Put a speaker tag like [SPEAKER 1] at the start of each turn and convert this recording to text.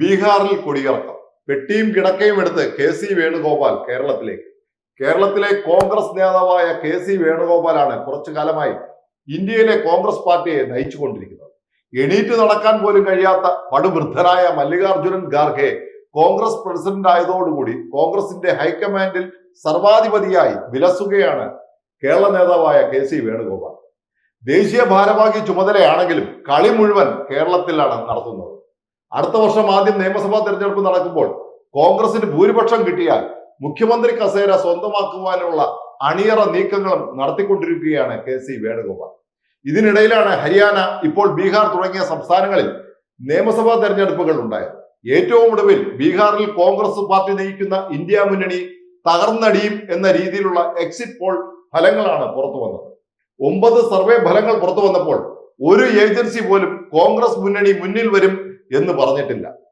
[SPEAKER 1] ബീഹാറിൽ കൊടിയിറക്കം. പെട്ടിയും കിടക്കയും എടുത്ത് കെ സി വേണുഗോപാൽ കേരളത്തിലേക്ക്. കേരളത്തിലെ കോൺഗ്രസ് നേതാവായ കെ സി വേണുഗോപാലാണ് കുറച്ചു കാലമായി ഇന്ത്യയിലെ കോൺഗ്രസ് പാർട്ടിയെ നയിച്ചുകൊണ്ടിരിക്കുന്നത്. എണീറ്റ് നടക്കാൻ പോലും കഴിയാത്ത പടുവൃദ്ധനായ മല്ലികാർജുനൻ ഖാർഗെ കോൺഗ്രസ് പ്രസിഡന്റ് ആയതോടുകൂടി കോൺഗ്രസിന്റെ ഹൈക്കമാൻഡിൽ സർവാധിപതിയായി വിലസുകയാണ് കേരള നേതാവായ കെ സി വേണുഗോപാൽ. ദേശീയ ഭാരവാഹി ചുമതലയാണെങ്കിലും കളി മുഴുവൻ കേരളത്തിലാണ് നടത്തുന്നത്. അടുത്ത വർഷം ആദ്യം നിയമസഭാ തെരഞ്ഞെടുപ്പ് നടക്കുമ്പോൾ കോൺഗ്രസിന് ഭൂരിപക്ഷം കിട്ടിയാൽ മുഖ്യമന്ത്രി കസേര സ്വന്തമാക്കുവാനുള്ള അണിയറ നീക്കങ്ങളും നടത്തിക്കൊണ്ടിരിക്കുകയാണ് കെ സി വേണുഗോപാൽ. ഇതിനിടയിലാണ് ഹരിയാന ഇപ്പോൾ ബീഹാർ തുടങ്ങിയ സംസ്ഥാനങ്ങളിൽ നിയമസഭാ തെരഞ്ഞെടുപ്പുകൾ ഉണ്ടായത്. ഏറ്റവും ഒടുവിൽ ബീഹാറിൽ കോൺഗ്രസ് പാർട്ടി നയിക്കുന്ന ഇന്ത്യ മുന്നണി തകർന്നടിയും എന്ന രീതിയിലുള്ള എക്സിറ്റ് പോൾ ഫലങ്ങളാണ് പുറത്തു വന്നത്. ഒമ്പത് സർവേ ഫലങ്ങൾ പുറത്തു വന്നപ്പോൾ ഒരു ഏജൻസി പോലും കോൺഗ്രസ് മുന്നണി മുന്നിൽ വരും എന്ന് പറഞ്ഞിട്ടില്ല.